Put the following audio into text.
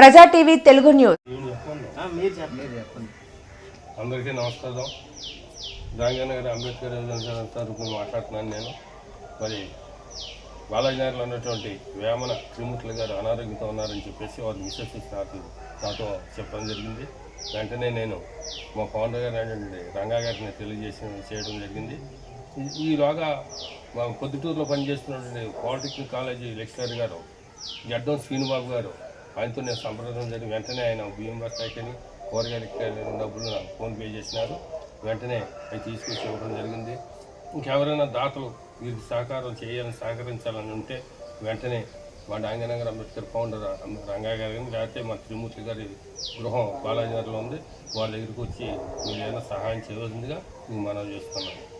ప్రజా TV Telugu news. అందరికీ నమస్కారం. రాంగన్న గారి అంబేద్కర్ తరఫున మాట్లాడుతున్నాను నేను. మరి బాలాజీ నగర్లో ఉన్నటువంటి వేమన త్రిమూర్తులు గారు అనారోగ్యంతో ఉన్నారని చెప్పేసి వారు మిస్సెస్ నాకు నాతో చెప్పడం జరిగింది. వెంటనే నేను మా ఫౌండర్ గారు అయినటువంటి రంగా గారిని తెలియజేసి చేయడం జరిగింది. ఈ- ఈలోగా మా పొద్దుటూరులో పనిచేస్తున్నటువంటి పాలిటెక్నిక్ కాలేజీ లెక్చరర్ గారు గడ్డం శ్రీనుబాబు గారు ఆయనతో నేను సంప్రదించడం జరిగింది వెంటనే ఆయన బియ్యం బస్తాయికని కూరగాయలు డబ్బులు నాకు ఫోన్ పే చేసినారు. వెంటనే అవి తీసుకొచ్చి ఇవ్వడం జరిగింది. ఇంకెవరైనా దాతలు వీరికి సహకారం చేయాలని సహకరించాలని ఉంటే వెంటనే మా డాంగనగర్ అంబేద్కర్ ఫౌండర్ అం- రంగా గారు కానీ లేకపోతే మా త్రిమూర్తి గారి గృహం బాలాజీనగర్లో ఉంది. వాళ్ళ దగ్గరికి వచ్చి మీరు ఏదైనా సహాయం చేయవలసిందిగా మీకు మనం చేస్తున్నాను.